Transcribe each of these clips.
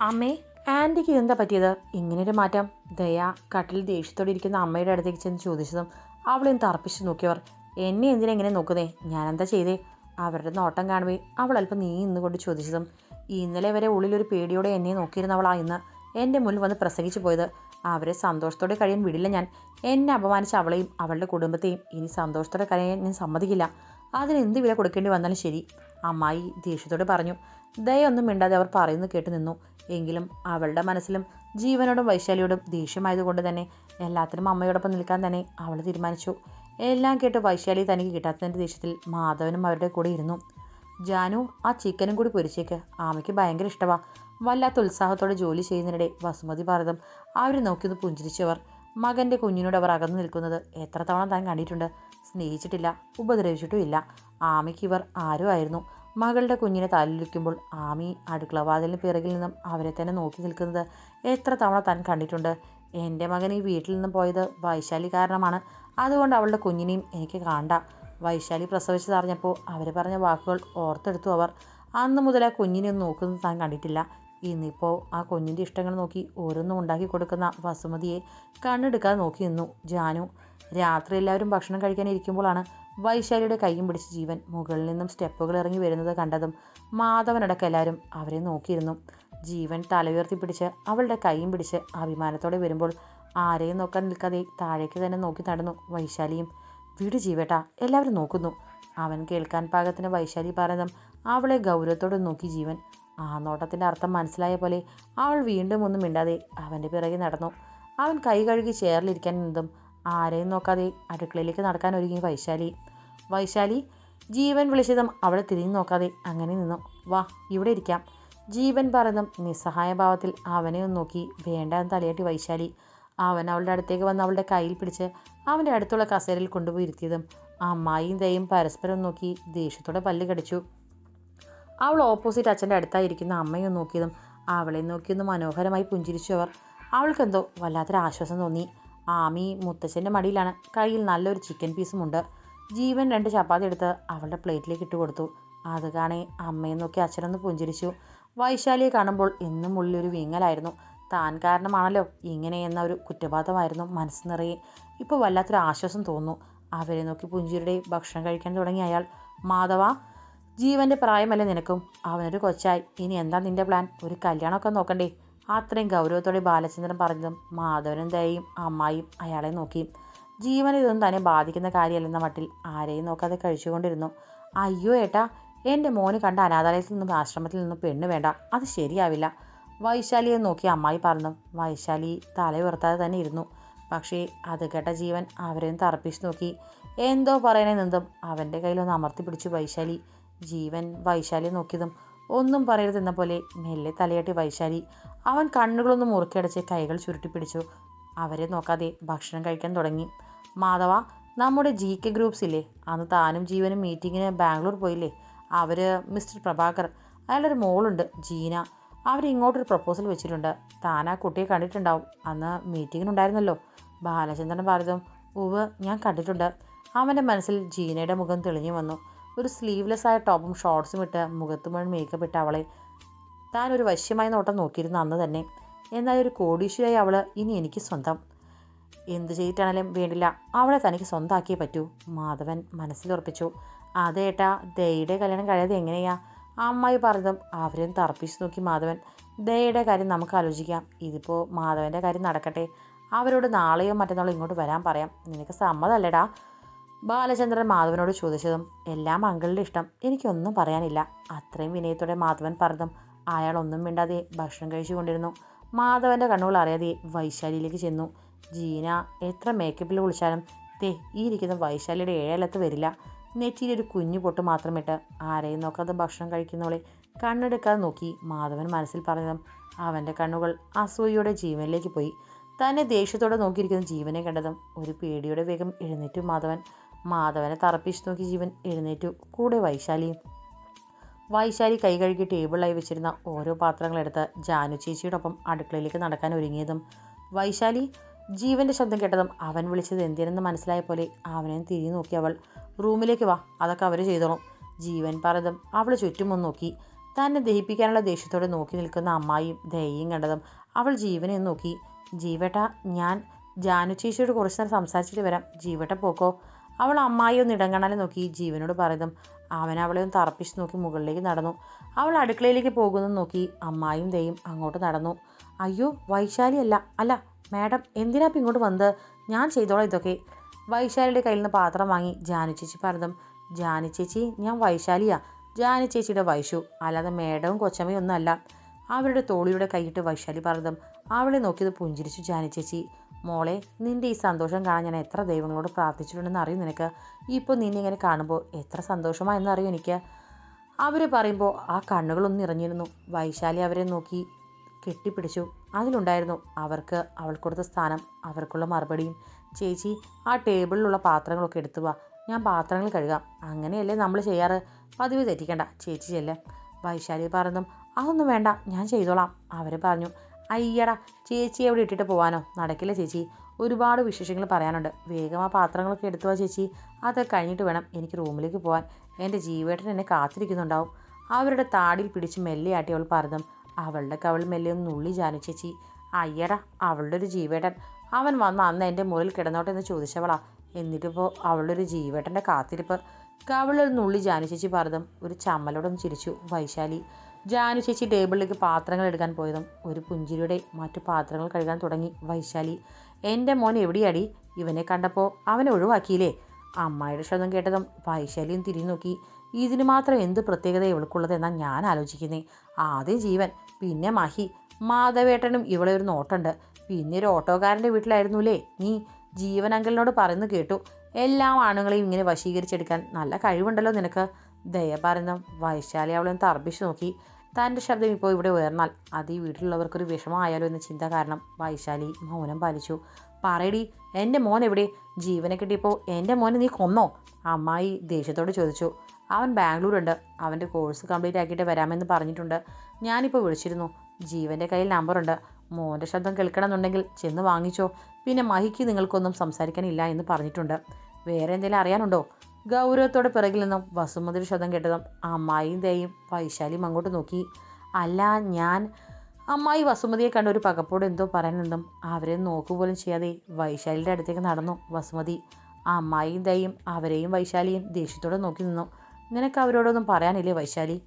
അമ്മേ ആന്റിക്ക് എന്താ പറ്റിയത്? ഇങ്ങനൊരു മാറ്റം. ദയ കട്ടിൽ ദേഷ്യത്തോടെ ഇരിക്കുന്ന അമ്മയുടെ അടുത്തേക്ക് ചെന്ന് ചോദിച്ചതും അവളെയും തർപ്പിച്ച് നോക്കിയവർ എന്നെ എന്തിനാ ഇങ്ങനെ നോക്കുന്നേ? ഞാനെന്താ ചെയ്തേ? അവരുടെ നോട്ടം കാണുവേ അവൾ അല്പം നീ ഇന്നുകൊണ്ട് ചോദിച്ചതും ഇന്നലെ വരെ ഉള്ളിലൊരു പേടിയോടെ എന്നെ നോക്കിയിരുന്നവളാ ഇന്ന്. എന്റെ മുന്നിൽ വന്ന് പ്രസംഗിച്ചു പോയത്. അവരെ സന്തോഷത്തോടെ കഴിയാൻ വിടില്ല ഞാൻ. എന്നെ അപമാനിച്ച അവളെയും അവളുടെ കുടുംബത്തെയും ഇനി സന്തോഷത്തോടെ കഴിയാൻ ഞാൻ സമ്മതിക്കില്ല. അതിന് എന്ത് വില കൊടുക്കേണ്ടി വന്നാലും ശരി. അമ്മായി ദേഷ്യത്തോടെ പറഞ്ഞു. ദയൊന്നും മിണ്ടാതെ അവർ പറയുന്നു കേട്ട് നിന്നു. എങ്കിലും അവളുടെ മനസ്സിലും ജീവനോടും വൈശാലിയോടും ദേഷ്യമായതുകൊണ്ട് തന്നെ എല്ലാത്തിനും അമ്മയോടൊപ്പം നിൽക്കാൻ തന്നെ അവൾ തീരുമാനിച്ചു. എല്ലാം കേട്ട് വൈശാലി തനിക്ക് കിട്ടാത്തതിന്റെ ദേഷ്യത്തിൽ മാധവനും അവരുടെ കൂടെ ഇരുന്നു. ജാനു ആ ചിക്കനും കൂടി പൊരിച്ചേക്ക്. ആമയ്ക്ക് ഭയങ്കര ഇഷ്ടമാ വല്ലാത്ത ഉത്സാഹത്തോടെ ജോലി ചെയ്യുന്നതിനിടെ വസുമതി ഭാരതം അവരെ നോക്കിയൊന്ന് പുഞ്ചിരിച്ചവർ. മകന്റെ കുഞ്ഞിനോട് അവർ അകന്നു നിൽക്കുന്നത് എത്ര തവണ താൻ കണ്ടിട്ടുണ്ട്. സ്നേഹിച്ചിട്ടില്ല ഉപദ്രവിച്ചിട്ടുമില്ല. ആമയ്ക്ക് ഇവർ ആരും ആയിരുന്നു മകളുടെ കുഞ്ഞിനെ തല്ലിരിക്കുമ്പോൾ ആമി അടുക്കളവാതിലിന് പിറകിൽ നിന്നും അവരെ തന്നെ നോക്കി നിൽക്കുന്നത് എത്ര തവണ താൻ കണ്ടിട്ടുണ്ട്. എന്റെ മകൻ ഈ വീട്ടിൽ നിന്നും പോയത് വൈശാലി കാരണമാണ്. അതുകൊണ്ട് അവളുടെ കുഞ്ഞിനെയും എനിക്ക് കാണണ്ട. വൈശാലി പ്രസവിച്ചതറിഞ്ഞപ്പോൾ അവർ പറഞ്ഞ വാക്കുകൾ ഓർത്തെടുത്തു അവർ. അന്ന് മുതൽ ആ കുഞ്ഞിനെ ഒന്നും നോക്കുന്നത് താൻ കണ്ടിട്ടില്ല. ഇന്നിപ്പോൾ ആ കുഞ്ഞിന്റെ ഇഷ്ടങ്ങൾ നോക്കി ഓരോന്നും ഉണ്ടാക്കി കൊടുക്കുന്ന വസുമതിയെ കണ്ണെടുക്കാതെ നോക്കി നിന്നു ജാനു. രാത്രി എല്ലാവരും ഭക്ഷണം കഴിക്കാൻ ഇരിക്കുമ്പോഴാണ് വൈശാലിയുടെ കൈയും പിടിച്ച് ജീവൻ മുകളിൽ നിന്നും സ്റ്റെപ്പുകൾ ഇറങ്ങി വരുന്നത് കണ്ടതും മാധവനടക്കം എല്ലാവരും അവരെ നോക്കിയിരുന്നു. ജീവൻ തലയുയർത്തി പിടിച്ച് അവളുടെ കൈയും പിടിച്ച് അഭിമാനത്തോടെ വരുമ്പോൾ ആരെയും നോക്കാൻ നിൽക്കാതെ താഴേക്ക് തന്നെ നോക്കി നടന്നു വൈശാലിയും. വീട് ജീവേട്ടാ എല്ലാവരും നോക്കുന്നു അവൻ കേൾക്കാൻ പാകത്തിന് വൈശാലി പറഞ്ഞതും അവളെ ഗൗരവത്തോടെ നോക്കി ജീവൻ. ആ നോട്ടത്തിന്റെ അർത്ഥം മനസ്സിലായ പോലെ അവൾ വീണ്ടും ഒന്നും മിണ്ടാതെ അവന്റെ പിറകെ നടന്നു. അവൻ കൈ കഴുകി ചേറിലിരിക്കാൻ നിന്നതും ആരെയും നോക്കാതെ അടുക്കളയിലേക്ക് നടക്കാൻ ഒരുങ്ങി വൈശാലി. വൈശാലി ജീവൻ വിളിച്ചതും അവളെ തിരിഞ്ഞു നോക്കാതെ അങ്ങനെ നിന്നു. വാ ഇവിടെ ഇരിക്കാം. ജീവൻ പറഞ്ഞതും നിസ്സഹായ ഭാവത്തിൽ അവനെ ഒന്ന് നോക്കി വേണ്ടാന്ന് തലയാട്ടി വൈശാലി. അവൻ അവളുടെ അടുത്തേക്ക് വന്ന് അവളുടെ കയ്യിൽ പിടിച്ച് അവന്റെ അടുത്തുള്ള കസേരയിൽ കൊണ്ടുപോയി ഇരുത്തിയതും അമ്മായിയും ദയും പരസ്പരം നോക്കി ദേഷ്യത്തോടെ പല്ല് കടിച്ചു. അവൾ ഓപ്പോസിറ്റ് അച്ഛന്റെ അടുത്തായിരിക്കുന്ന അമ്മയെ നോക്കിയതും അവളെ നോക്കിയൊന്ന് മനോഹരമായി പുഞ്ചിരിച്ചു അവർ. അവൾക്കെന്തോ വല്ലാത്തൊരു ആശ്വാസം തോന്നി. ആമി മുത്തശ്ശന്റെ മടിയിലാണ്. കയ്യിൽ നല്ലൊരു ചിക്കൻ പീസും ഉണ്ട്. ജീവൻ രണ്ട് ചപ്പാത്തി എടുത്ത് അവളുടെ പ്ലേറ്റിലേക്ക് ഇട്ട് കൊടുത്തു. അത് കാണേ അമ്മയെ നോക്കി അച്ഛനൊന്ന് പുഞ്ചിരിച്ചു. വൈശാലിയെ കാണുമ്പോൾ എന്നും ഉള്ളിലൊരു വിങ്ങലായിരുന്നു. താൻ കാരണമാണല്ലോ ഇങ്ങനെ എന്ന ഒരു കുറ്റപാതമായിരുന്നു മനസ്സ് നിറയെ. ഇപ്പോൾ വല്ലാത്തൊരു ആശ്വാസം തോന്നുന്നു. അവരെ നോക്കി പുഞ്ചിരിയുടെ ഭക്ഷണം കഴിക്കാൻ തുടങ്ങി അയാൾ മാധവ ജീവന്റെ പ്രായമല്ലേ നിനക്കും? അവനൊരു കൊച്ചായി. ഇനി എന്താ നിന്റെ പ്ലാൻ ഒരു കല്യാണമൊക്കെ നോക്കണ്ടേ? അത്രയും ഗൗരവത്തോടെ ബാലചന്ദ്രൻ പറഞ്ഞതും മാധവനും ദയയും അമ്മായിയും അയാളെ നോക്കി. ജീവൻ ഇതൊന്നും തന്നെ ബാധിക്കുന്ന കാര്യമല്ലെന്ന മട്ടിൽ ആരെയും നോക്കാതെ കഴിച്ചുകൊണ്ടിരുന്നു. അയ്യോ ഏട്ടാ എന്റെ മോന് കണ്ട അനാഥാലയത്തിൽ നിന്നും ആശ്രമത്തിൽ നിന്നും പെണ്ണ് വേണ്ട. അത് ശരിയാവില്ല. വൈശാലിയെ നോക്കി അമ്മായി പറഞ്ഞു. വൈശാലി തല ഉയർത്താതെ തന്നെ ഇരുന്നു. പക്ഷേ അത് കേട്ട ജീവൻ അവരെയും തറപ്പിച്ച് നോക്കി. എന്തോ പറയാനേ നിന്നും അവന്റെ കയ്യിലൊന്ന് അമർത്തി പിടിച്ചു വൈശാലി. ജീവൻ വൈശാലിയെ നോക്കിയതും ഒന്നും പറയരുതെന്ന പോലെ മെല്ലെ തലയാട്ടി വൈശാലി. അവൻ കണ്ണുകളൊന്നും മുറുക്കിയടച്ച് കൈകൾ ചുരുട്ടി പിടിച്ചു അവരെ നോക്കാതെ ഭക്ഷണം കഴിക്കാൻ തുടങ്ങി. മാധവ നമ്മുടെ ജി കെ ഗ്രൂപ്പ്സ് ഇല്ലേ? അന്ന് താനും ജീവനും മീറ്റിങ്ങിന് ബാംഗ്ലൂർ പോയില്ലേ? അവർ മിസ്റ്റർ പ്രഭാകർ അയാളൊരു മോളുണ്ട് ജീന. അവരിങ്ങോട്ടൊരു പ്രപ്പോസൽ വെച്ചിട്ടുണ്ട്. താൻ ആ കുട്ടിയെ കണ്ടിട്ടുണ്ടാവും. അന്ന് മീറ്റിങ്ങിനുണ്ടായിരുന്നല്ലോ. ബാലചന്ദ്രൻ പറഞ്ഞതും ഉവ് ഞാൻ കണ്ടിട്ടുണ്ട്. അവന്റെ മനസ്സിൽ ജീനയുടെ മുഖം തെളിഞ്ഞു വന്നു. ഒരു സ്ലീവ്ലെസ് ആയ ടോപ്പും ഷോർട്സും ഇട്ട് മുഖത്ത് മുഴുവൻ മേക്കപ്പ് ഇട്ട് അവളെ താൻ ഒരു വശ്യമായ നോട്ടം നോക്കിയിരുന്നു അന്ന് തന്നെ. എന്നാൽ ഒരു കോടീശ്വരായി അവൾ ഇനി എനിക്ക് സ്വന്തം. എന്ത് ചെയ്തിട്ടാണേലും വേണ്ടില്ല. അവളെ തനിക്ക് സ്വന്തമാക്കിയേ പറ്റൂ. മാധവൻ മനസ്സിലുറപ്പിച്ചു അതേട്ടാ ദയയുടെ കല്യാണം കഴിയാതെ എങ്ങനെയാ? അമ്മായി പറഞ്ഞതും അവരെയും തർപ്പിച്ചു നോക്കി മാധവൻ. ദയയുടെ കാര്യം നമുക്ക് ആലോചിക്കാം. ഇതിപ്പോൾ മാധവന്റെ കാര്യം നടക്കട്ടെ. അവരോട് നാളെയോ മറ്റന്നാളോ ഇങ്ങോട്ട് വരാൻ പറയാം. നിനക്ക് സമ്മതമല്ലേടാ ബാലചന്ദ്രൻ മാധവനോട് ചോദിച്ചതും എല്ലാം അങ്കിളുടെ ഇഷ്ടം. എനിക്കൊന്നും പറയാനില്ല. അത്രയും വിനയത്തോടെ മാധവൻ പറഞ്ഞതും അയാൾ ഒന്നും മിണ്ടാതെ ഭക്ഷണം കഴിച്ചുകൊണ്ടിരുന്നു. മാധവന്റെ കണ്ണുകൾ അറിയാതെ വൈശാലിയിലേക്ക് ചെന്നു. ജീന എത്ര മേക്കപ്പിൽ കുളിച്ചാലും തേ ഈ ഇരിക്കുന്ന വൈശാലിയുടെ ഏഴലത്ത് വരില്ല. നെറ്റിയിൽ ഒരു കുഞ്ഞു പൊട്ട് മാത്രമിട്ട് ആരെയും നോക്കാതെ ഭക്ഷണം കഴിക്കുന്നവളെ കണ്ണെടുക്കാതെ നോക്കി മാധവൻ മനസ്സിൽ പറഞ്ഞതും അവന്റെ കണ്ണുകൾ അസൂയയുടെ ജീവനിലേക്ക് പോയി. തന്നെ ദേഷ്യത്തോടെ നോക്കിയിരിക്കുന്ന ജീവനെ കണ്ടതും ഒരു പേടിയുടെ വേഗം എഴുന്നേറ്റു മാധവൻ. മാധവനെ തറപ്പിച്ച് നോക്കി ജീവൻ എഴുന്നേറ്റു. കൂടെ വൈശാലിയും വൈശാലി കൈ കഴുകി ടേബിളിലായി വെച്ചിരുന്ന ഓരോ പാത്രങ്ങളെടുത്ത് ജാനു ചേച്ചിയോടൊപ്പം അടുക്കളയിലേക്ക് നടക്കാൻ ഒരുങ്ങിയതും വൈശാലി ജീവന്റെ ശബ്ദം കേട്ടതും അവൻ വിളിച്ചത് എന്തിനെന്ന് മനസ്സിലായ പോലെ അവനെ തിരിഞ്ഞു നോക്കി അവൾ. റൂമിലേക്ക് വാ അതൊക്കെ അവർ ചെയ്തോളും ജീവൻ പറഞ്ഞതും അവൾ ചുറ്റുമൊന്ന് നോക്കി. തന്നെ ദഹിപ്പിക്കാനുള്ള ദേഷ്യത്തോടെ നോക്കി നിൽക്കുന്ന അമ്മായിയും ദയയും കണ്ടതും അവൾ ജീവനെ നോക്കി. ജീവേട്ട ഞാൻ ജാനു ചേച്ചിയോട് കുറച്ച് നേരം സംസാരിച്ചിട്ട് വരാം. ജീവേട്ട പോക്കോ. അവൾ അമ്മായി ഒന്ന് ഇടം നോക്കി. ജീവനോട് പറയുന്നതും അവൻ അവളെ ഒന്ന് തറപ്പിച്ച് നോക്കി മുകളിലേക്ക് നടന്നു. അവൾ അടുക്കളയിലേക്ക് പോകുന്നത് നോക്കി അമ്മായും ദയും അങ്ങോട്ട് നടന്നു. അയ്യോ വൈശാലി അല്ല അല്ല മാഡം എന്തിനാ ഇപ്പം ഇങ്ങോട്ട് വന്നത്? ഞാൻ ചെയ്തോളാം ഇതൊക്കെ. വൈശാലിയുടെ കയ്യിൽ നിന്ന് പാത്രം വാങ്ങി ജാനു ചേച്ചി പറഞ്ഞതും ജാനു ചേച്ചി ഞാൻ വൈശാലിയാ. ജാനു ചേച്ചിയുടെ വൈശു. അല്ലാതെ മേഡവും കൊച്ചമ്മയും അല്ല അവരുടെ തോളിയുടെ കൈയിട്ട് വൈശാലി പറഞ്ഞു. അവളെ നോക്കിയത് പുഞ്ചിരിച്ചു ജാനു ചേച്ചി. മോളെ നിന്റെ ഈ സന്തോഷം കാണാൻ ഞാൻ എത്ര ദൈവങ്ങളോട് പ്രാർത്ഥിച്ചിട്ടുണ്ടെന്ന് അറിയും നിനക്ക്? ഇപ്പോൾ നിന്നെ ഇങ്ങനെ കാണുമ്പോൾ എത്ര സന്തോഷമായെന്ന് എന്നറിയും എനിക്ക്? അവർ പറയുമ്പോൾ ആ കണ്ണുകളൊന്നും നിറഞ്ഞിരുന്നു. വൈശാലി അവരെ നോക്കി കെട്ടിപ്പിടിച്ചു. അതിലുണ്ടായിരുന്നു അവർക്ക് അവൾ കൊടുത്ത സ്ഥാനം അവർക്കുള്ള മറുപടിയും. ചേച്ചി ആ ടേബിളിലുള്ള പാത്രങ്ങളൊക്കെ എടുത്തു വാ. ഞാൻ പാത്രങ്ങൾ കഴുകാം. അങ്ങനെയല്ലേ നമ്മൾ ചെയ്യാറ്? പതിവ് തെറ്റിക്കണ്ട. ചേച്ചി ചെല്ലാം. വൈശാലി പറഞ്ഞു അതൊന്നും വേണ്ട. ഞാൻ ചെയ്തോളാം. അവർ പറഞ്ഞു അയ്യടാ ചേച്ചി എവിടെ ഇട്ടിട്ട് പോവാനോ? നടക്കില്ല ചേച്ചി. ഒരുപാട് വിശേഷങ്ങൾ പറയാനുണ്ട്. വേഗം ആ പാത്രങ്ങളൊക്കെ എടുത്തു വാ ചേച്ചി. അതൊക്കെ കഴിഞ്ഞിട്ട് വേണം എനിക്ക് റൂമിലേക്ക് പോകാൻ എന്റെ ജീവേട്ടൻ എന്നെ കാത്തിരിക്കുന്നുണ്ടാവും. അവരുടെ താടിയിൽ പിടിച്ച് മെല്ലെയാട്ടി അവൾ പറഞ്ഞു അവളുടെ കവൾ മെല്ലെ ഒന്ന് നുള്ളി ജാനു ചേച്ചി. അയ്യടാ അവളുടെ ഒരു ജീവേട്ടൻ. അവൻ വന്ന് അന്ന് എന്റെ മുറിയിൽ കിടന്നോട്ടെ എന്ന് ചോദിച്ചവളാ. എന്നിട്ടിപ്പോൾ അവളുടെ ഒരു ജീവേട്ടന്റെ കാത്തിരിപ്പ്. കവളൊരു നുള്ളി ജാനു ചേച്ചി പറഞ്ഞു ഒരു ചമ്മലോടൊന്ന് ചിരിച്ചു. വൈശാലി ജാനു ചേച്ചി ടേബിളിലേക്ക് പാത്രങ്ങൾ എടുക്കാൻ പോയതും ഒരു പുഞ്ചിരിയുടെ മറ്റു പാത്രങ്ങൾ കഴുകാൻ തുടങ്ങി വൈശാലി. എന്റെ മോൻ എവിടെയാടി? ഇവനെ കണ്ടപ്പോൾ അവനെ ഒഴിവാക്കിയില്ലേ? അമ്മായിയുടെ ശബ്ദം കേട്ടതും വൈശാലിയും തിരിഞ്ഞു നോക്കി. ഇതിന് മാത്രം എന്ത് പ്രത്യേകത ഇവൾക്കുള്ളതെന്നാണ് ഞാൻ ആലോചിക്കുന്നേ. ആദ്യം ജീവൻ പിന്നെ മഹി. മാധവേട്ടനും ഇവളെ ഒരു നോട്ടുണ്ട്. പിന്നെ ഒരു ഓട്ടോക്കാരന്റെ വീട്ടിലായിരുന്നുല്ലേ നീ? ജീവൻ അങ്കിളിനോട് പറയുന്നു കേട്ടു. എല്ലാ ആണുങ്ങളെയും ഇങ്ങനെ വശീകരിച്ചെടുക്കാൻ നല്ല കഴിവുണ്ടല്ലോ നിനക്ക് ദയ പറയുന്ന വൈശാലി അവളെ തർപ്പിച്ചു നോക്കി. തന്റെ ശബ്ദം ഇപ്പോൾ ഇവിടെ ഉയർന്നാൽ അത് ഈ വീട്ടിലുള്ളവർക്കൊരു വിഷമമായാലോ എന്ന ചിന്ത കാരണം വൈശാലി മൗനം പാലിച്ചു. പറയടി എന്റെ മോൻ എവിടെ? ജീവനെ കിട്ടിയപ്പോൾ എന്റെ മോനെ നീ കൊന്നോ? അമ്മായി ദേഷ്യത്തോട് ചോദിച്ചു. അവൻ ബാംഗ്ലൂരുണ്ട്. അവന്റെ കോഴ്സ് കംപ്ലീറ്റ് ആക്കിയിട്ട് വരാമെന്ന് പറഞ്ഞിട്ടുണ്ട്. ഞാനിപ്പോൾ വിളിച്ചിരുന്നു. ജീവന്റെ കയ്യിൽ നമ്പറുണ്ട്. മോന്റെ ശബ്ദം കേൾക്കണമെന്നുണ്ടെങ്കിൽ ചെന്ന് വാങ്ങിച്ചോ. പിന്നെ മഹിക്ക് നിങ്ങൾക്കൊന്നും സംസാരിക്കാനില്ല എന്ന് പറഞ്ഞിട്ടുണ്ട്. വേറെ എന്തെങ്കിലും അറിയാനുണ്ടോ? ഗൗരവത്തോടെ പിറകിൽ നിന്നും വസുമതിയുടെ ശബ്ദം കേട്ടതും അമ്മായിയും ദയും വൈശാലിയും അങ്ങോട്ട് നോക്കി. അല്ല ഞാൻ അമ്മായി വസുമതിയെ കണ്ട ഒരു പകപ്പോടെ എന്തോ പറയാനെന്നും അവരെ നോക്കുപോലും ചെയ്യാതെ വൈശാലിയുടെ അടുത്തേക്ക് നടന്നു. വസുമതി അമ്മായിയും ദയും അവരെയും വൈശാലിയും ദേഷ്യത്തോടെ നോക്കി നിന്നു. നിനക്ക് അവരോടൊന്നും പറയാനില്ലേ വൈശാലി?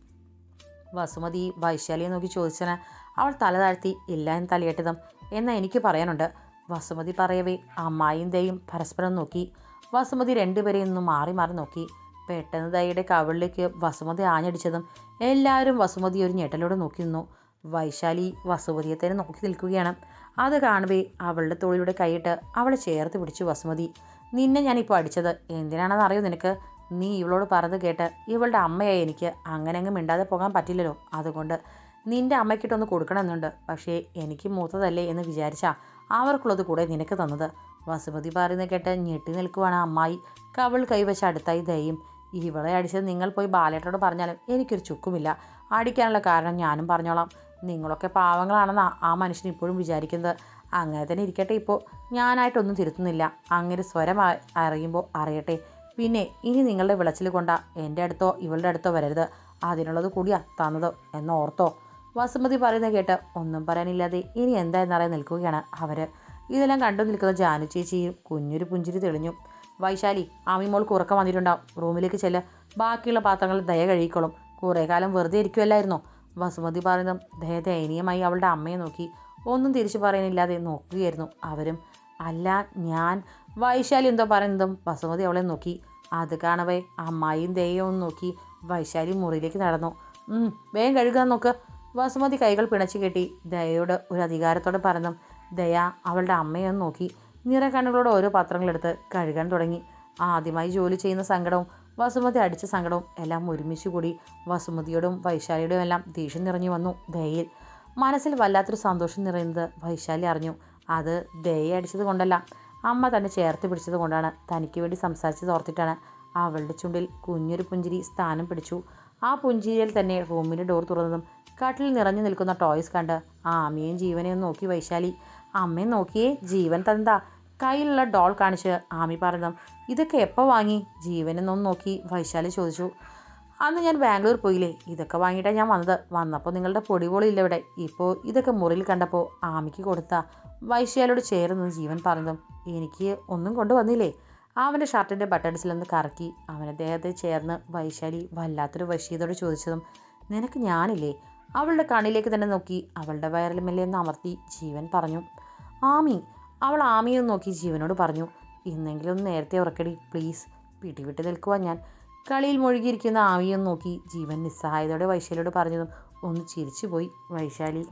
വസുമതി വൈശാലിയെ നോക്കി ചോദിച്ചതിന് അവൾ തല താഴ്ത്തി ഇല്ല എന്ന് തലയിട്ടതും എന്നാൽ എനിക്ക് പറയാനുണ്ട്. വസുമതി പറയവേ അമ്മായിയും ദയും പരസ്പരം നോക്കി. വസുമതി രണ്ടുപേരെയും ഒന്ന് മാറി മാറി നോക്കി. പെട്ടെന്ന് ദയയുടെ കവിളിലേക്ക് വസുമതി ആഞ്ഞടിച്ചതും എല്ലാവരും വസുമതി ഒരു ഞെട്ടലോടെ നോക്കി നിന്നു. വൈശാലി വസുമതിയെ തന്നെ നോക്കി നിൽക്കുകയാണ്. അത് കാണുമ്പോൾ അവളുടെ തോളിലൂടെ കൈയിട്ട് അവളെ ചേർത്ത് പിടിച്ചു വസുമതി. നിന്നെ ഞാനിപ്പോൾ അടിച്ചത്. എന്തിനാണെന്ന് അറിയോ നിനക്ക്? നീ ഇവളോട് പറഞ്ഞത് കേട്ട് ഇവളുടെ അമ്മയായി എനിക്ക്. അങ്ങനെ അങ്ങ് മിണ്ടാതെ പോകാൻ പറ്റില്ലല്ലോ. അതുകൊണ്ട് നിന്റെ അമ്മയ്ക്കിട്ടൊന്ന് കൊടുക്കണമെന്നുണ്ട്. പക്ഷേ എനിക്ക് മൂത്തതല്ലേ എന്ന് വിചാരിച്ചാ അവർക്കുള്ളത് കൂടെ നിനക്ക് തന്നത്. വസുമതി പറയുന്ന കേട്ട് ഞെട്ടി നിൽക്കുവാണ് അമ്മായി. കവൾ കൈവശം അടുത്തായി ദയും ഇവളെ അടിച്ചത് നിങ്ങൾ പോയി ബാലേട്ടനോട് പറഞ്ഞാലും എനിക്കൊരു ചുക്കുമില്ല. അടിക്കാനുള്ള കാരണം ഞാനും പറഞ്ഞോളാം. നിങ്ങളൊക്കെ പാവങ്ങളാണെന്നാണ് ആ മനുഷ്യൻ ഇപ്പോഴും വിചാരിക്കുന്നത്. അങ്ങനെ തന്നെ ഇരിക്കട്ടെ ഇപ്പോൾ ഞാനായിട്ടൊന്നും തിരുത്തുന്നില്ല. അങ്ങനെ സ്വരം അറിയുമ്പോൾ അറിയട്ടെ. പിന്നെ ഇനി നിങ്ങളുടെ വിളച്ചിൽ കൊണ്ട എന്റെ അടുത്തോ ഇവളുടെ അടുത്തോ വരരുത്. അതിനുള്ളത് കൂടിയാ തന്നത് എന്നോർത്തോ. വസുമതി പറയുന്നത് കേട്ട് ഒന്നും പറയാനില്ലാതെ ഇനി എന്താ എന്നറിയാൻ നിൽക്കുകയാണ് അവർ ഇതെല്ലാം കണ്ടു നിൽക്കുന്ന ജാനു ചേച്ചിയും കുഞ്ഞൊരു പുഞ്ചിരി തെളിഞ്ഞു. വൈശാലി ആമിമോൾക്ക് ഉറക്കം വന്നിട്ടുണ്ടാവും. റൂമിലേക്ക് ചെല്ല. ബാക്കിയുള്ള പാത്രങ്ങൾ ദയ കഴിക്കോളും കുറേ കാലം വെറുതെ ഇരിക്കുമല്ലായിരുന്നോ വസുമതി പറയുന്നതും ദയ ദയനീയമായി അവളുടെ അമ്മയെ നോക്കി. ഒന്നും തിരിച്ചു പറയാനില്ലാതെ നോക്കുകയായിരുന്നു അവരും. അല്ല ഞാൻ വൈശാലി എന്തോ പറയുന്നതും വസുമതി അവളെ നോക്കി. അത് കാണവേ അമ്മായിയും ദയയും നോക്കി. വൈശാലി മുറിയിലേക്ക് നടന്നു. "ഉം, വേഗം കഴുകാൻ നോക്ക്. വസുമതി കൈകൾ പിണച്ചു കെട്ടി ദയയോട് ഒരു അധികാരത്തോടെ പറഞ്ഞു. ദയ അവളുടെ അമ്മയെ നോക്കി. നിറക്കണ്ണുകളോട് ഓരോ പാത്രങ്ങളെടുത്ത് കഴുകാൻ തുടങ്ങി. ആദ്യമായി ജോലി ചെയ്യുന്ന സങ്കടവും വസുമതി അടിച്ച സങ്കടവും എല്ലാം ഒരുമിച്ച് കൂടി വസുമതിയോടും വൈശാലിയോടും എല്ലാം ദേഷ്യം നിറഞ്ഞു വന്നു ദയയിൽ. മനസ്സിൽ വല്ലാത്തൊരു സന്തോഷം നിറയുന്നത് വൈശാലി അറിഞ്ഞു. അത് ദയ അടിച്ചത് കൊണ്ടല്ല അമ്മ തന്നെ ചേർത്ത് പിടിച്ചത് കൊണ്ടാണ്. തനിക്ക് വേണ്ടി സംസാരിച്ചത് ഓർത്തിട്ടാണ്. അവളുടെ ചുണ്ടിൽ കുഞ്ഞൊരു പുഞ്ചിരി സ്ഥാനം പിടിച്ചു. ആ പുഞ്ചിരിയിൽ തന്നെ റൂമിന്റെ ഡോർ തുറന്നതും കാട്ടിൽ നിറഞ്ഞു നിൽക്കുന്ന ടോയ്സ് കണ്ട് ആ അമ്മയും ജീവനെയും നോക്കി വൈശാലി. അമ്മയും നോക്കിയേ ജീവൻ തന്താ. കയ്യിലുള്ള ഡോൾ കാണിച്ച് ആമി പറഞ്ഞു ഇതൊക്കെ എപ്പോൾ വാങ്ങി? ജീവനെന്നൊന്ന് നോക്കി വൈശാലി ചോദിച്ചു. അന്ന് ഞാൻ ബാംഗ്ലൂർ പോയില്ലേ? ഇതൊക്കെ വാങ്ങിയിട്ടാണ് ഞാൻ വന്നത്. വന്നപ്പോൾ നിങ്ങളുടെ പൊടിപൊളിയില്ല ഇവിടെ. ഇപ്പോൾ ഇതൊക്കെ മുറിയിൽ കണ്ടപ്പോൾ ആമിക്ക് കൊടുത്ത. വൈശ്യാലോട് ചേർന്ന് ജീവൻ പറഞ്ഞതും എനിക്ക് ഒന്നും കൊണ്ടുവന്നില്ലേ? അവന്റെ ഷർട്ടിന്റെ ബട്ടൺസിൽ നിന്ന് കറക്കി അവന്റെ ദേഹത്തെ ചേർന്ന് വൈശാലി വല്ലാത്തൊരു വശീതോട് ചോദിച്ചതും നിനക്ക് ഞാനില്ലേ? അവളുടെ കണ്ണിലേക്ക് തന്നെ നോക്കി അവളുടെ വയറിൽ മെല്ലെ ഒന്ന് അമർത്തി ജീവൻ പറഞ്ഞു. ആമി അവൾ ആമിയെ നോക്കി ജീവനോട് പറഞ്ഞു. ഇന്നെങ്കിലും ഒന്ന് നേരത്തെ ഉറക്കടി പ്ലീസ്. പിടിവിട്ട് നിൽക്കുവാൻ ഞാൻ. കളിയിൽ മുഴുകിയിരിക്കുന്ന ആമിയെ നോക്കി ജീവൻ നിസ്സഹായതയോടെ വൈശാലിയോട് പറഞ്ഞതും ഒന്ന് ചിരിച്ചുപോയി. വൈശാലി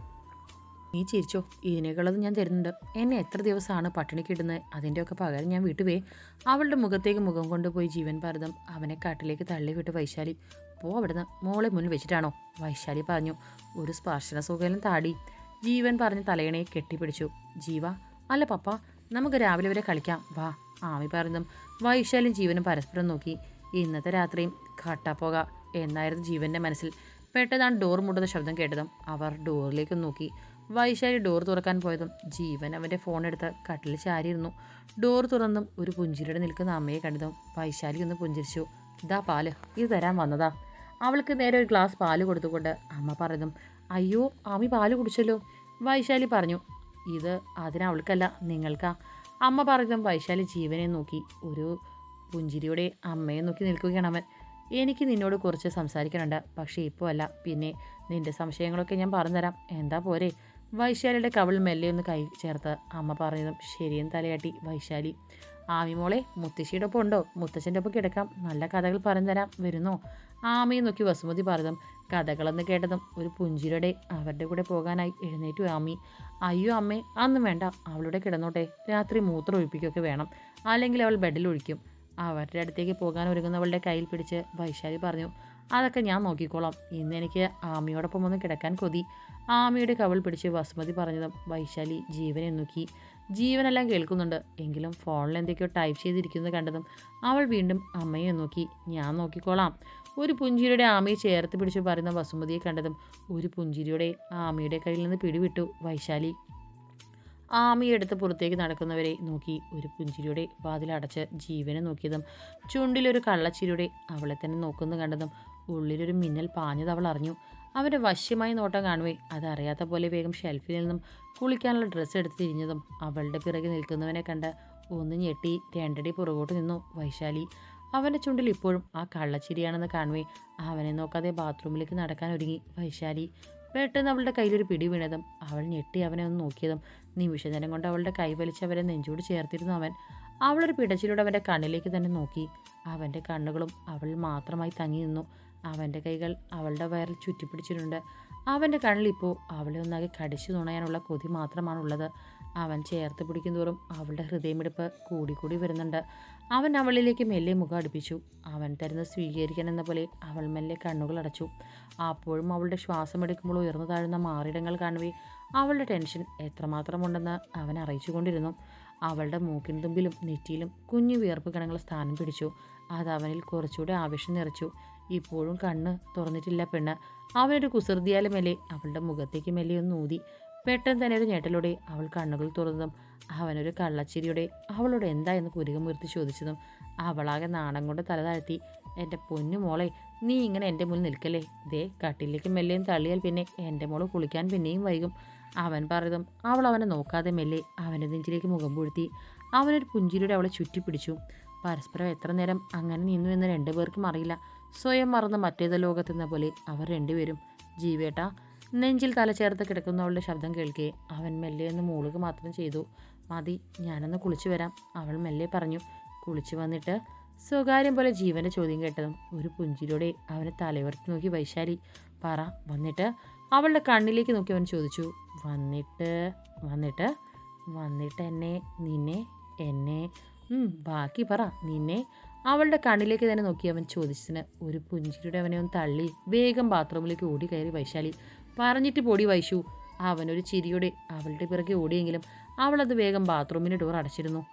നീ ചിരിച്ചോ? ഇതിനേക്കുള്ളത് ഞാൻ തരുന്നുണ്ട്. എന്നെ എത്ര ദിവസമാണ് പട്ടിണിക്ക് ഇടുന്നത്? അതിന്റെയൊക്കെ പകരം ഞാൻ വിട്ടുപോയി അവളുടെ മുഖത്തേക്ക് മുഖം കൊണ്ടുപോയി ജീവൻ ഭാരതം അവനെ കാട്ടിലേക്ക് തള്ളിവിട്ട് വൈശാലി പോ അവിടുന്ന്. മോളെ മുന്നിൽ വെച്ചിട്ടാണോ? വൈശാലി പറഞ്ഞു ഒരു സ്പർശന സുഖയിലും താടി. ജീവൻ പറഞ്ഞ് തലയണയെ കെട്ടിപ്പിടിച്ചു. ജീവ അല്ല പപ്പ നമുക്ക് രാവിലെ വരെ കളിക്കാം. വാ ആമി പറഞ്ഞതും വൈശാലിയും ജീവനും പരസ്പരം നോക്കി. ഇന്നത്തെ രാത്രിയും കട്ടപ്പോക എന്നായിരുന്നു ജീവന്റെ മനസ്സിൽ. പെട്ടെന്നാണ് ഡോർ മുട്ടുന്ന ശബ്ദം കേട്ടതും അവർ ഡോറിലേക്ക് നോക്കി. വൈശാലി ഡോർ തുറക്കാൻ പോയതും ജീവൻ അവന്റെ ഫോൺ എടുത്ത് കട്ടിൽ ചാരിയിരുന്നു. ഡോർ തുറന്നും ഒരു പുഞ്ചിരിയുടെ നിൽക്കുന്ന അമ്മയെ കണ്ടതും വൈശാലി ഒന്ന് പുഞ്ചിരിച്ചു. ഇതാ പാൽ ഇത് തരാൻ വന്നതാ. അവൾക്ക് നേരെ ഒരു ഗ്ലാസ് പാൽ കൊടുത്തുകൊണ്ട് അമ്മ പറഞ്ഞതും അയ്യോ ആമി പാൽ കുടിച്ചല്ലോ. വൈശാലി പറഞ്ഞു ഇത് അതിനവൾക്കല്ല നിങ്ങൾക്കാ. അമ്മ പറഞ്ഞതും വൈശാലി ജീവനെ നോക്കി ഒരു പുഞ്ചിരിയോടെ അമ്മയെ നോക്കി നിൽക്കുകയാണ് അവൻ. എനിക്ക് നിന്നോട് കുറച്ച് സംസാരിക്കാനുണ്ട് പക്ഷേ ഇപ്പോൾ അല്ല. പിന്നെ നിന്റെ സംശയങ്ങളൊക്കെ ഞാൻ പറഞ്ഞുതരാം. എന്താ പോരെ? വൈശാലിയുടെ കവൾ മെല്ലെ ഒന്ന് കൈ ചേർത്ത് അമ്മ പറഞ്ഞതും ശരിയും തലയാട്ടി. വൈശാലി ആമിമോളെ മുത്തശ്ശിയുടെ ഒപ്പം ഉണ്ടോ? മുത്തശ്ശന്റെ ഒപ്പം കിടക്കാം. നല്ല കഥകൾ പറഞ്ഞു തരാം. വരുന്നോ? ആമയെ നോക്കി വസുമതി പറഞ്ഞതും കഥകളെന്ന് കേട്ടതും ഒരു പുഞ്ചിരിയുടെ അവരുടെ കൂടെ പോകാനായി എഴുന്നേറ്റു ആമി. അയ്യോ അമ്മേ അന്നും വേണ്ട. അവളുടെ കിടന്നോട്ടെ. രാത്രി മൂത്രം ഒഴിപ്പിക്കുകയൊക്കെ വേണം. അല്ലെങ്കിൽ അവൾ ബെഡിൽ ഒഴിക്കും. അവരുടെ അടുത്തേക്ക് പോകാൻ ഒരുങ്ങുന്നവളുടെ കയ്യിൽ പിടിച്ച് വൈശാലി പറഞ്ഞു അതൊക്കെ ഞാൻ നോക്കിക്കോളാം. ഇന്ന് എനിക്ക് ആമിയോടൊപ്പം ഒന്ന് കിടക്കാൻ കൊതി. ആമിയുടെ കവൾ പിടിച്ച് വസുമതി പറഞ്ഞതും വൈശാലി ജീവനെ നോക്കി. ജീവനെല്ലാം കേൾക്കുന്നുണ്ട്. എങ്കിലും ഫോണിൽ എന്തൊക്കെയോ ടൈപ്പ് ചെയ്തിരിക്കുന്നത് കണ്ടതും അവൾ വീണ്ടും അമ്മയെ നോക്കി. ഞാൻ നോക്കിക്കോളാം. ഒരു പുഞ്ചിരിയുടെ ആമയെ ചേർത്ത് പിടിച്ച് പറയുന്ന വസുമതിയെ കണ്ടതും ഒരു പുഞ്ചിരിയുടെ ആമയുടെ കയ്യിൽ നിന്ന് പിടിവിട്ടു. വൈശാലി ആമിയെടുത്ത് പുറത്തേക്ക് നടക്കുന്നവരെ നോക്കി ഒരു പുഞ്ചിരിയുടെ വാതിലടച്ച് ജീവനെ നോക്കിയതും ചുണ്ടിലൊരു കള്ളച്ചിരിയുടെ അവളെ തന്നെ നോക്കുന്നു കണ്ടതും ഉള്ളിലൊരു മിന്നൽ പാഞ്ഞത് അവൾ അറിഞ്ഞു. അവന്റെ വശ്യമായി നോട്ടം കാണുവേ അതറിയാത്ത പോലെ വേഗം ഷെൽഫിൽ നിന്നും കുളിക്കാനുള്ള ഡ്രസ്സ് എടുത്ത് തിരിഞ്ഞതും അവളുടെ പിറകെ നിൽക്കുന്നവനെ കണ്ട് ഒന്ന് ഞെട്ടി രണ്ടടി പുറകോട്ട് നിന്നു വൈശാലി. അവന്റെ ചുണ്ടിൽ ഇപ്പോഴും ആ കള്ളച്ചിരിയാണെന്ന് കാണുവേ അവനെ നോക്കാതെ ബാത്റൂമിലേക്ക് നടക്കാൻ ഒരുങ്ങി വൈശാലി. പെട്ടെന്ന് അവളുടെ കയ്യിലൊരു പിടി വീണതും അവൾ ഞെട്ടി അവനെ ഒന്ന് നോക്കിയതും നിമിഷനേരം കൊണ്ട് അവളുടെ കൈ വലിച്ച് അവരെ നെഞ്ചോട് ചേർത്തിരുന്നു അവൻ. അവളൊരു പിടച്ചിലൂടെ അവന്റെ കണ്ണിലേക്ക് തന്നെ നോക്കി. അവന്റെ കണ്ണുകളും അവൾ മാത്രമായി തങ്ങി നിന്നു. അവന്റെ കൈകൾ അവളുടെ വയറിൽ ചുറ്റിപ്പിടിച്ചിട്ടുണ്ട്. അവന്റെ കണ്ണിലിപ്പോൾ അവളെ ഒന്നാകെ കടിച്ചു തുണയാനുള്ള കൊതി മാത്രമാണുള്ളത്. അവൻ ചേർത്ത് പിടിക്കുന്തോറും അവളുടെ ഹൃദയമിടിപ്പ് കൂടിക്കൂടി വരുന്നുണ്ട്. അവൻ അവളിലേക്ക് മെല്ലെ മുഖം അടുപ്പിച്ചു അവൻ തരുന്ന സ്വീകരിക്കാൻ എന്ന പോലെ അവൾ മെല്ലെ കണ്ണുകൾ അടച്ചു. അപ്പോഴും അവളുടെ ശ്വാസമെടുക്കുമ്പോൾ ഉയർന്നു താഴുന്ന മാറിടങ്ങൾ കാണുവേ അവളുടെ ടെൻഷൻ എത്രമാത്രം ഉണ്ടെന്ന് അവൻ അറിയിച്ചുകൊണ്ടിരുന്നു. അവളുടെ മൂക്കിൻ തുമ്പിലും നെറ്റിയിലും കുഞ്ഞു വിയർപ്പ് കണങ്ങൾ സ്ഥാനം പിടിച്ചു. അത് അവനിൽ കുറച്ചുകൂടെ ആവേശം നിറച്ചു. ഇപ്പോഴും കണ്ണ് തുറന്നിട്ടില്ല പെണ്ണ്. അവനൊരു കുസൃതിയാലും മെല്ലെ അവളുടെ മുഖത്തേക്ക് മെല്ലെ ഒന്ന് ഊതി. പെട്ടെന്ന് തന്നെ ഒരു ഞെട്ടലോടെ അവൾ കണ്ണുകൾ തുറന്നതും അവനൊരു കള്ളച്ചിരിയുടെ അവളോട് എന്താ എന്ന് പുരുകമുയർത്തി ചോദിച്ചതും അവളാകെ നാണം കൊണ്ട് തല താഴ്ത്തി എന്റെ പൊന്നു മോളെ നീ ഇങ്ങനെ എന്റെ മുന്നിൽ നിൽക്കല്ലേ? ദേ കട്ടിലേക്ക് മെല്ലെയും തള്ളിയാൽ പിന്നെ എന്റെ മോൾ കുളിക്കാൻ പിന്നെയും വൈകും. അവൻ പറഞ്ഞതും അവൾ അവനെ നോക്കാതെ മെല്ലെ അവന്റെ നെഞ്ചിലേക്ക് മുഖം പൂഴ്ത്തി അവനൊരു പുഞ്ചിരിയുടെ അവളെ ചുറ്റിപ്പിടിച്ചു. പരസ്പരം എത്ര നേരം അങ്ങനെ നിന്നു എന്ന് രണ്ടുപേർക്കും അറിയില്ല. സ്വയം മറന്ന് മറ്റേത് ലോകത്തെന്ന പോലെ അവർ രണ്ടുപേരും. ജീവേട്ട നെഞ്ചിൽ തല ചേർത്ത് കിടക്കുന്നവളുടെ ശബ്ദം കേൾക്കെ. അവൻ മെല്ലെ ഒന്ന് മൂളുക മാത്രം ചെയ്തു. മതി ഞാനൊന്ന് കുളിച്ചു വരാം അവൾ മെല്ലെ പറഞ്ഞു. കുളിച്ചു വന്നിട്ട് സ്വകാര്യം പോലെ ജീവന്റെ ചോദ്യം കേട്ടതും ഒരു പുഞ്ചിരിയോടെ അവനെ തലയുയർത്തി നോക്കി വൈശാലി പറ വന്നിട്ട് അവളുടെ കണ്ണിലേക്ക് നോക്കി അവൻ ചോദിച്ചു. വന്നിട്ട് വന്നിട്ട് വന്നിട്ട് എന്നെ നിന്നെ എന്നെ ബാക്കി പറ നിന്നെ അവളുടെ കണ്ണിലേക്ക് തന്നെ നോക്കി അവൻ ചോദിച്ചതിന് ഒരു പുഞ്ചിരിയുടെ അവനെ ഒന്ന് തള്ളി വേഗം ബാത്റൂമിലേക്ക് ഓടി കയറി വൈശാലി. പറഞ്ഞിട്ട് പൊടി വൈശു. അവനൊരു ചിരിയോടെ അവളുടെ പിറകെ ഓടിയെങ്കിലും അവളത് വേഗം ബാത്റൂമിന്റെ ഡോർ അടച്ചിരുന്നു.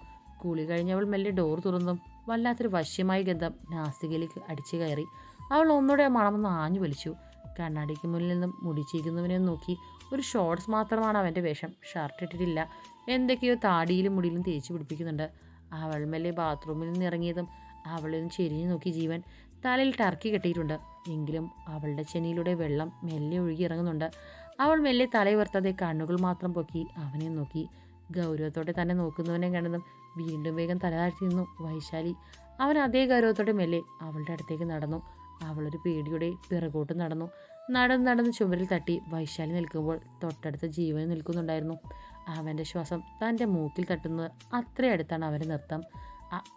കുളി കഴിഞ്ഞവൾ മെല്ലെ ഡോർ തുറന്നും. വല്ലാത്തൊരു വശ്യമായ ഗന്ധം നാസികയിലേക്ക് അടിച്ചു കയറി. അവൾ ഒന്നുകൂടെ മണമൊന്ന് ആഞ്ഞു വലിച്ചു. കണ്ണാടിക്ക് മുന്നിൽ നിന്നും മുടിച്ചിരിക്കുന്നവനെ നോക്കി ഒരു ഷോർട്സ് മാത്രമാണ് അവന്റെ വേഷം. ഷർട്ട് ഇട്ടിട്ടില്ല. എന്തൊക്കെയോ താടിയിലും മുടിയിലും തേച്ച് പിടിപ്പിക്കുന്നുണ്ട്. അവൾ മെല്ലെ ബാത്റൂമിൽ നിന്ന് ഇറങ്ങിയതും അവളിൽ നിന്ന് ചെരിഞ്ഞു നോക്കി ജീവൻ. തലയിൽ ടർക്കി കെട്ടിയിട്ടുണ്ട്. എങ്കിലും അവളുടെ ചെനിയിലൂടെ വെള്ളം മെല്ലെ ഒഴുകി ഇറങ്ങുന്നുണ്ട്. അവൾ മെല്ലെ തലയുയർത്താതെ കണ്ണുകൾ മാത്രം പൊക്കി അവനെ നോക്കി. ഗൗരവത്തോടെ തന്നെ നോക്കുന്നവനെ കണ്ടതും വീണ്ടും വേഗം തല താഴ്ത്തി നിന്നു. വൈശാലി അവൻ അതേ ഗൗരവത്തോടെ മെല്ലെ അവളുടെ അടുത്തേക്ക് നടന്നു. അവളൊരു പേടിയുടെ പിറകോട്ട് നടന്നു. നടന്ന് നടന്ന് ചുമരിൽ തട്ടി വൈശാലി നിൽക്കുമ്പോൾ തൊട്ടടുത്ത ജീവൻ നിൽക്കുന്നുണ്ടായിരുന്നു. അവന്റെ ശ്വാസം തന്റെ മൂക്കിൽ തട്ടുന്നത് അത്രയും അടുത്താണ് അവന്റെ നൃത്തം.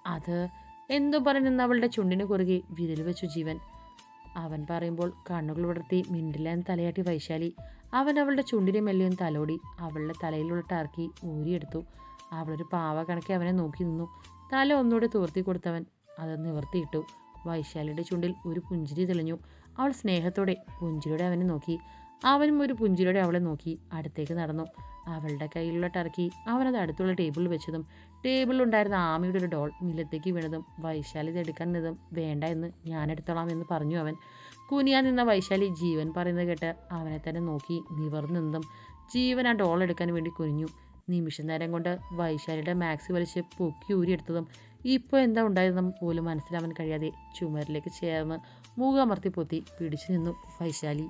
അത് എന്തോ പറഞ്ഞെന്ന് അവളുടെ ചുണ്ടിന് കുറുകെ വിരൽ വെച്ചു ജീവൻ. അവൻ പറയുമ്പോൾ കണ്ണുകൾ വിടർത്തി മിണ്ടില്ലാൻ തലയാട്ടി വൈശാലി. അവൻ അവളുടെ ചുണ്ടിനെ മെല്ലിയും തലോടി അവളുടെ തലയിലുള്ള ടർക്കി ഊരിയെടുത്തു. അവളൊരു പാവ കണക്കി അവനെ നോക്കി നിന്നു. തല ഒന്നുകൂടെ തോർത്തി കൊടുത്തവൻ അത് നിവർത്തിയിട്ടു. വൈശാലിയുടെ ചുണ്ടിൽ ഒരു പുഞ്ചിരി തെളിഞ്ഞു. അവൾ സ്നേഹത്തോടെ പുഞ്ചിരിയോടെ അവനെ നോക്കി. അവനും ഒരു പുഞ്ചിരിയോടെ അവളെ നോക്കി അടുത്തേക്ക് നടന്നു. അവളുടെ കയ്യിലുള്ള ടർക്കി അവനത് അടുത്തുള്ള ടേബിളിൽ വെച്ചതും ടേബിളിലുണ്ടായിരുന്ന ആമയുടെ ഒരു ഡോൾ നിലത്തേക്ക് വീണതും വൈശാലി ഇത് എടുക്കാൻ നിന്നതും വേണ്ട എന്ന് ഞാൻ എടുത്തോളാം എന്ന് പറഞ്ഞു അവൻ. കുനിയാൻ നിന്ന വൈശാലി ജീവൻ പറയുന്നത് കേട്ട് അവനെ തന്നെ നോക്കി നിവർന്നു നിന്നതും ജീവൻ ആ ഡോൾ എടുക്കാൻ വേണ്ടി കുനിഞ്ഞു. നിമിഷ നേരം കൊണ്ട് വൈശാലിയുടെ മാക്സി വലിച്ച് പൊക്കി ഊരിയെടുത്തതും ഇപ്പോൾ എന്താ ഉണ്ടായതെന്നും പോലും മനസ്സിലാവാൻ കഴിയാതെ ചുമരിലേക്ക് ചേർന്ന് മൂകമർത്തി പൊത്തി പിടിച്ചു നിന്നു വൈശാലി.